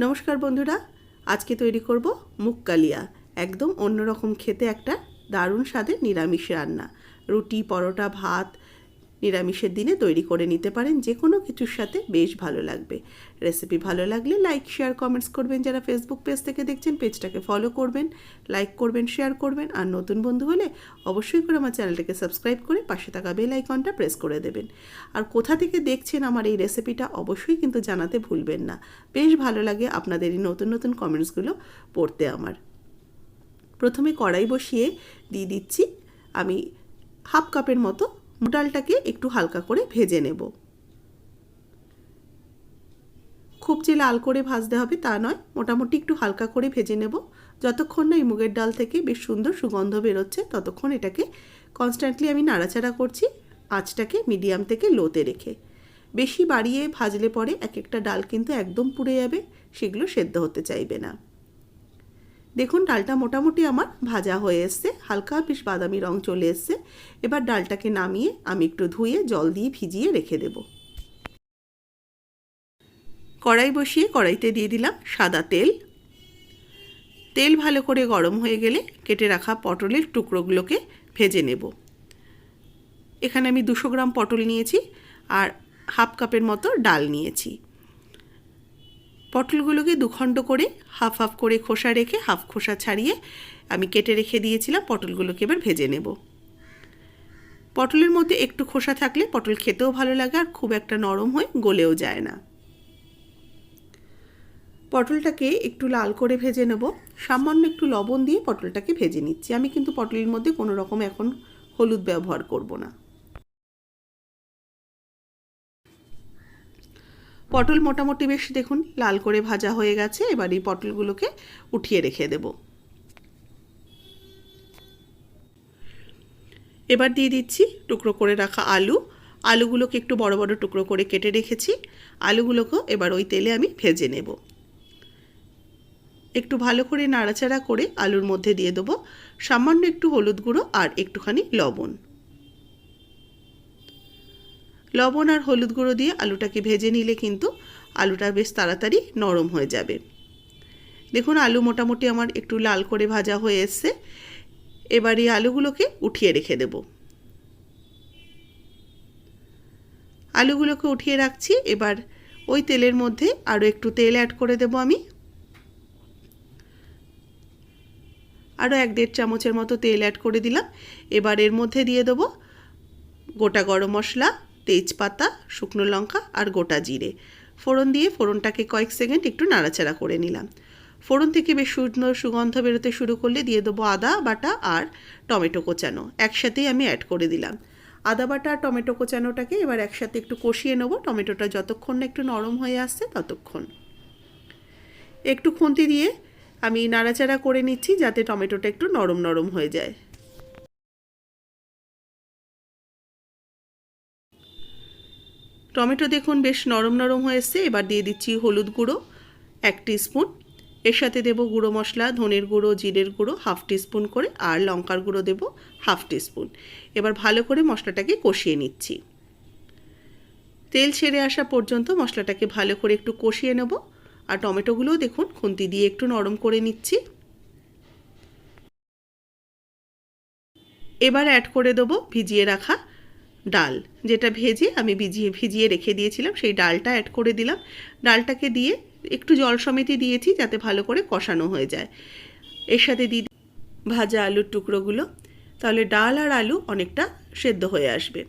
নমস্কার বন্ধুরা, আজকে তৈরি করব মুগ কালিয়া একদম অন্যরকম খেতে একটা দারুণ স্বাদের নিরামিষ রান্না। রুটি, পরোটা, ভাত নিরামিষের দিনে তৈরি করে নিতে পারেন যে কোনো কিছুর সাথে বেশ ভালো লাগবে। রেসিপি ভালো লাগলে লাইক, শেয়ার, কমেন্টস করবেন। যারা ফেসবুক পেজ থেকে দেখছেন, পেজটাকে ফলো করবেন লাইক করবেন শেয়ার করবেন। আর নতুন বন্ধু হলে অবশ্যই করে আমার চ্যানেলটাকে সাবস্ক্রাইব করে পাশে থাকা বেল আইকনটা প্রেস করে দেবেন। আর কোথা থেকে দেখছেন আমার এই রেসিপিটা অবশ্যই কিন্তু জানাতে ভুলবেন না। বেশ ভালো লাগে আপনাদের এই নতুন নতুন কমেন্টসগুলো পড়তে আমার। প্রথমে কড়াই বসিয়ে দিয়ে দিচ্ছি। আমি হাফ কাপের মতো ডালটাকে একটু হালকা করে ভেজে নেব। খুব যে লাল করে ভাজতে হবে তা নয়, মোটামুটি একটু হালকা করে ভেজে নেব। যতক্ষণ না এই মুগের ডাল থেকে বেশ সুন্দর সুগন্ধ বেরোচ্ছে, ততক্ষণ এটাকে কনস্ট্যান্টলি আমি নাড়াচাড়া করছি, আঁচটাকে মিডিয়াম থেকে লোতে রেখে। বেশি বাড়িয়ে ভাজলে পরে এক একটা ডাল কিন্তু একদম পুড়ে যাবে, সেগুলো সেদ্ধ হতে চাইবে না। দেখুন, ডালটা মোটামুটি আমার ভাজা হয়ে এসছে। হালকা বেশ বাদামি রং চলে এসছে। এবার ডালটাকে নামিয়ে আমি একটু ধুয়ে জল দিয়ে ভিজিয়ে রেখে দেব। কড়াই বসিয়ে কড়াইতে দিয়ে দিলাম সাদা তেল। তেল ভালো করে গরম হয়ে গেলে কেটে রাখা পটলের টুকরোগুলোকে ভেজে নেব। এখানে আমি দুশো গ্রাম পটল নিয়েছি আর হাফ কাপের মতো ডাল নিয়েছি। পটলগুলোকে দুখণ্ড করে হাফ হাফ করে খোসা রেখে হাফ খোসা ছাড়িয়ে আমি কেটে রেখে দিয়েছিলাম, পটলগুলোকে এবার ভেজে নেব। পটলের মধ্যে একটু খোসা থাকলে পটল খেতেও ভালো লাগে আর খুব একটা নরম হয়ে গলেও যায় না। পটলটাকে একটু লাল করে ভেজে নেব। সামান্য একটু লবণ দিয়ে পটলটাকে ভেজে নিচ্ছি। আমি কিন্তু পটলের মধ্যে কোনো রকম এখন হলুদ ব্যবহার করব না। পটল মোটামুটি বেশ দেখুন লাল করে ভাজা হয়ে গেছে, এবার এই পটলগুলোকে উঠিয়ে রেখে দেব। এবার দিয়ে দিচ্ছি টুকরো করে রাখা আলু। আলুগুলোকে একটু বড় বড় টুকরো করে কেটে রেখেছি। আলুগুলোকেও এবার ওই তেলে আমি ভেজে নেব। একটু ভালো করে নাড়াচাড়া করে আলুর মধ্যে দিয়ে দেবো। সামান্য একটু হলুদ গুঁড়ো আর একটুখানি লবণ। লবণ আর হলুদ গুঁড়ো দিয়ে আলুটাকে ভেজে নিলে কিন্তু আলুটা বেশ তাড়াতাড়ি নরম হয়ে যাবে। দেখুন, আলু মোটামুটি আমার একটু লাল করে ভাজা হয়ে এসছে। এবার এই আলুগুলোকে উঠিয়ে রেখে দেব। আলুগুলোকে উঠিয়ে রাখছি। এবার ওই তেলের মধ্যে আরও একটু তেল অ্যাড করে দেব আমি। আরও এক দেড় চামচের মতো তেল অ্যাড করে দিলাম। এবার এর মধ্যে দিয়ে দেবো গোটা গরম মশলা তেজপাতা, শুকনো লঙ্কা আর গোটা জিরে। ফোড়ন দিয়ে ফোড়নটাকে কয়েক সেকেন্ড একটু নাড়াচাড়া করে নিলাম। ফোড়ন থেকে বেশ সুন্দর সুগন্ধ বেরোতে শুরু করলে দিয়ে দেবো আদা বাটা আর টমেটো কোচানো। একসাথেই আমি অ্যাড করে দিলাম। আদা বাটা আর টমেটো কোচানোটাকে এবার একসাথে একটু কষিয়ে নেব। টমেটোটা যতক্ষণ না একটু নরম হয়ে আসছে ততক্ষণ। একটু খুন্তি দিয়ে আমি নাড়াচাড়া করে নিচ্ছি যাতে টমেটোটা একটু নরম নরম হয়ে যায়। টমেটো দেখুন বেশ নরম নরম হয়ে এসছে এবার দিয়ে দিচ্ছি হলুদ গুঁড়ো, এক স্পুন এর সাথে দেবো গুঁড়ো মশলা, ধনের গুঁড়ো, জিরের গুঁড়ো, হাফ স্পুন করে, আর লঙ্কার গুঁড়ো দেবো হাফ স্পুন এবার ভালো করে মশলাটাকে কষিয়ে নিচ্ছি। তেল ছেড়ে আসা পর্যন্ত মশলাটাকে ভালো করে একটু কষিয়ে নেব, আর টমেটোগুলোও দেখুন খুন্তি দিয়ে একটু নরম করে নিচ্ছি। এবার অ্যাড করে দেবো ভিজিয়ে রাখা ডাল, যেটা ভেজে আমি ভিজিয়ে ভিজিয়ে রেখে দিয়েছিলাম, সেই ডালটা অ্যাড করে দিলাম। ডালটাকে দিয়ে একটু জল সমেতে দিয়েছি যাতে ভালো করে কষানো হয়ে যায়। এর সাথে দিই ভাজা আলুর টুকরোগুলো, তাহলে ডাল আর আলু অনেকটা সেদ্ধ হয়ে আসবে।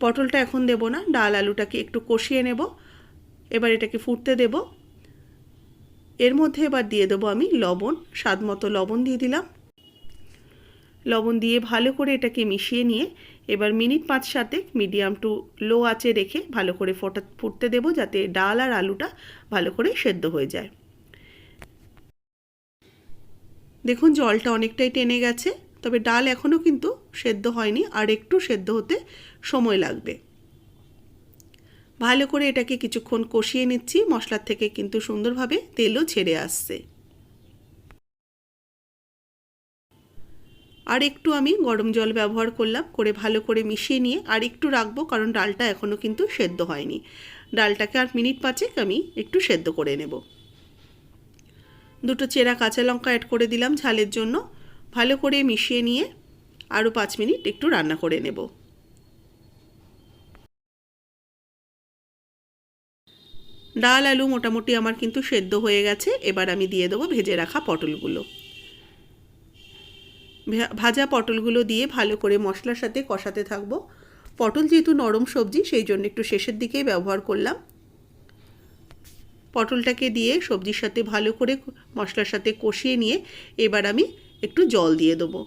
পটলটা এখন দেব না, ডাল আলুটাকে একটু কষিয়ে নেব। এবার এটাকে ফুটতে দেব। এর মধ্যে এবার দিয়ে দেবো আমি লবণ, স্বাদ মতো লবণ দিয়ে দিলাম। লবণ দিয়ে ভালো করে এটাকে মিশিয়ে নিয়ে এবার মিনিট পাঁচ সাতে মিডিয়াম টু লো আঁচে রেখে ভালো করে ফোটা ফুটতে দেবো যাতে ডাল আর আলুটা ভালো করে সেদ্ধ হয়ে যায়। দেখুন জলটা অনেকটাই টেনে গেছে, তবে ডাল এখনও কিন্তু সেদ্ধ হয়নি আর একটু সেদ্ধ হতে সময় লাগবে। ভালো করে এটাকে কিছুক্ষণ কষিয়ে নিচ্ছি, মশলার থেকে কিন্তু সুন্দরভাবে তেলও ছেড়ে আসছে। আর একটু আমি গরম জল ব্যবহার করলাম, করে ভালো করে মিশিয়ে নিয়ে আর একটু রাখব, কারণ ডালটা এখনও কিন্তু সেদ্ধ হয়নি। ডালটাকে আর মিনিট পাঁচেক আমি একটু সেদ্ধ করে নেব। দুটো চেরা কাঁচা লঙ্কা অ্যাড করে দিলাম ঝালের জন্য। ভালো করে মিশিয়ে নিয়ে আরও পাঁচ মিনিট একটু রান্না করে নেব। ডাল, আলু মোটামুটি আমার কিন্তু সেদ্ধ হয়ে গেছে। এবার আমি দিয়ে দেবো ভেজে রাখা পটলগুলো। ভাজা পটলগুলো দিয়ে ভালো করে মশলার সাথে কষাতে থাকব। পটল যেহেতু নরম সবজি, সেই জন্য একটু শেষের দিকেই ব্যবহার করলাম। পটলটাকে দিয়ে সবজির সাথে ভালো করে মশলার সাথে কষিয়ে নিয়ে এবার আমি একটু জল দিয়ে দেবো।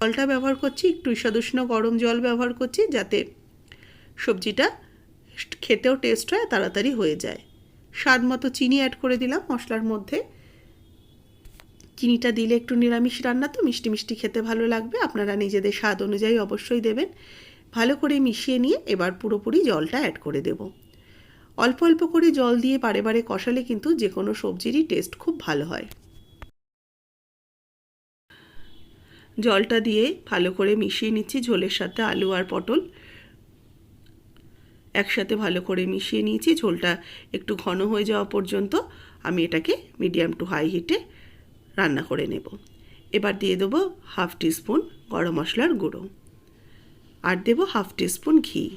জলটা ব্যবহার করছি, একটু ঈষদুষ্ণ গরম জল ব্যবহার করছি, যাতে সবজিটা খেতেও টেস্ট হয়, তাড়াতাড়ি হয়ে যায়। স্বাদ মতো চিনি অ্যাড করে দিলাম মশলার মধ্যে। চিনিটা দিলে একটু নিরামিষ রান্না তো, মিষ্টি মিষ্টি খেতে ভালো লাগবে। আপনারা নিজেদের স্বাদ অনুযায়ী অবশ্যই দেবেন। ভালো করে মিশিয়ে নিয়ে এবার পুরোপুরি জলটা অ্যাড করে দেব। অল্প অল্প করে জল দিয়ে বারে বারে কষালে কিন্তু যে কোনো সবজিরই টেস্ট খুব ভালো হয়। জলটা দিয়ে ভালো করে মিশিয়ে নিচ্ছি ঝোলের সাথে আলু আর পটল। একসাথে ভালো করে মিশিয়ে নিয়েছি, ঝোলটা একটু ঘন হয়ে যাওয়া পর্যন্ত। আমি এটাকে মিডিয়াম টু হাই হিটে রান্না করে নেব। এবার দিয়ে দেবো হাফ টিস্পুন গরম মশলার গুঁড়ো। আর দেবো হাফ টিস্পুন ঘি।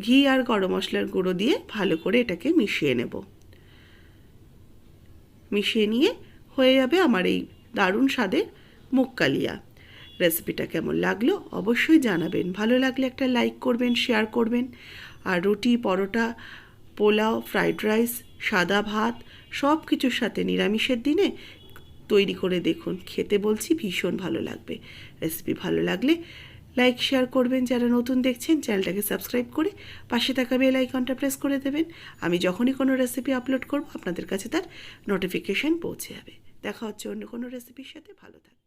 ঘি আর গরম মশলার গুঁড়ো দিয়ে ভালো করে এটাকে মিশিয়ে নেব। মিশিয়ে নিয়ে হয়ে যাবে আমার এই দারুণ স্বাদের মুগ কালিয়া রেসিপিটা কেমন লাগল অবশ্যই জানাবেন। ভালো লাগলে একটা লাইক করবেন, শেয়ার করবেন। আর রুটি, পরোটা, পোলাও, ফ্রাইড রাইস, সাদা ভাত সব কিছুর সাথে নিরামিষের দিনে তৈরি করে দেখুন। খেতে বলছি ভীষণ ভালো লাগবে। রেসিপি ভালো লাগলে লাইক, শেয়ার করবেন। যারা নতুন দেখছেন, চ্যানেলটাকে সাবস্ক্রাইব করে পাশে থাকা বেল আইকনটা প্রেস করে দেবেন। আমি যখনই কোনো রেসিপি আপলোড করব, আপনাদের কাছে তার নোটিফিকেশান পৌঁছে যাবে। দেখা হচ্ছে অন্য কোনো রেসিপির সাথে। ভালো থাকবে